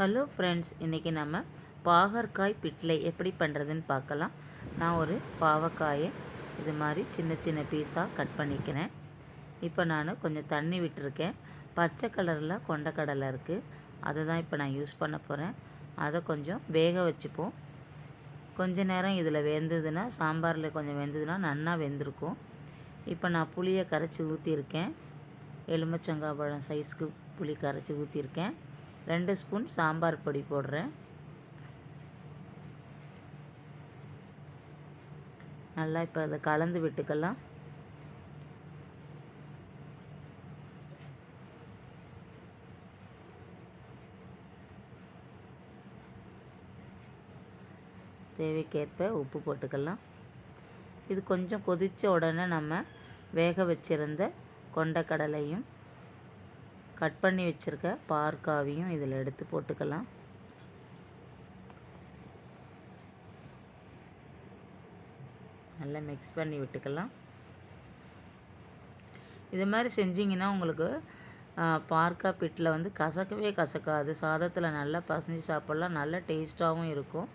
Hello friends இன்றைக்கி நம்ம பாகற்காய் பிட்லை எப்படி பண்ணுறதுன்னு பார்க்கலாம். நான் ஒரு பாவக்காயை இது மாதிரி சின்ன சின்ன பீஸாக கட் பண்ணிக்கிறேன். இப்போ நான் கொஞ்சம் தண்ணி விட்டுருக்கேன். பச்சை கலரில் கொண்டக்கடலை இருக்குது அதை தான் இப்போ நான் யூஸ் பண்ண போகிறேன் அதை கொஞ்சம் வேக வச்சுப்போம். கொஞ்ச நேரம் இதில் வெந்ததுன்னா சாம்பாரில் கொஞ்சம் வெந்ததுன்னா நன்னா வெந்திருக்கும். இப்போ நான் புளியை கரைச்சி ஊற்றிருக்கேன் எலுமிச்சங்காய் பழம் சைஸ்க்கு புளி கரைச்சி ஊற்றிருக்கேன் ரெண்டு ஸ்பூன் சாம்பார் பொடி போடுறேன். நல்லா இப்போ அதை கலந்து விட்டுக்கலாம். தேவைக்கேற்ப உப்பு போட்டுக்கலாம். இது கொஞ்சம் கொதித்த உடனே நம்ம வேக வச்சிருந்த கொண்டக்கடலையும் கட் பண்ணி வச்சுருக்க பார்க்காவையும் இதில் எடுத்து போட்டுக்கலாம். நல்லா மிக்ஸ் பண்ணி விட்டுக்கலாம். இது மாதிரி செஞ்சிங்கன்னா உங்களுக்கு பார்க்கா பிட்டில் வந்து கசக்கவே கசக்காது. சாதத்தில் நல்லா பசஞ்சு சாப்பிட்லாம். நல்லா டேஸ்ட்டாகவும் இருக்கும்.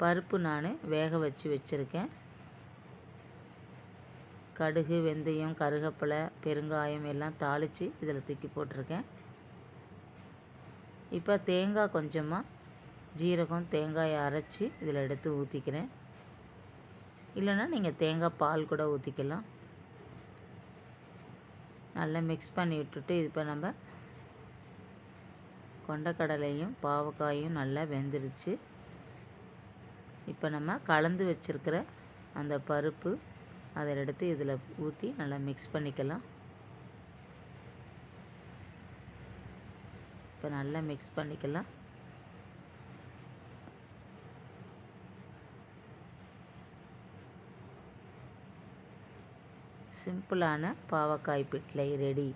பருப்பு நான் வேக வச்சு வச்சுருக்கேன். கடுகு வெந்தயம் கருகப்பிலை பெருங்காயம் எல்லாம் தாளித்து இதில் தூக்கி போட்டிருக்கேன். இப்போ தேங்காய் கொஞ்சமாக ஜீரகம் தேங்காயை அரைச்சி இதில் எடுத்து ஊற்றிக்கிறேன் இல்லைன்னா நீங்கள் தேங்காய் பால் கூட ஊற்றிக்கலாம் நல்லா மிக்ஸ் பண்ணி விட்டுட்டு இப்போ நம்ம கொண்டக்கடலையும் பாவக்காயும் நல்லா வெந்துருச்சு. இப்போ நம்ம கலந்து வச்சுருக்கிற அந்த பருப்பு அதை எடுத்து இதில் ஊற்றி நல்லா மிக்ஸ் பண்ணிக்கலாம். இப்போ நல்லா மிக்ஸ் பண்ணிக்கலாம். சிம்பிளான பாவக்காய் பிட்லை ரெடி.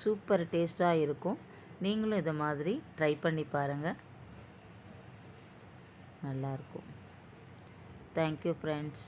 சூப்பர் டேஸ்ட்டாக இருக்கும். நீங்களும் இதை மாதிரி ட்ரை பண்ணி பாருங்கள் நல்லாயிருக்கும் தேங்க்யூ ஃப்ரெண்ட்ஸ்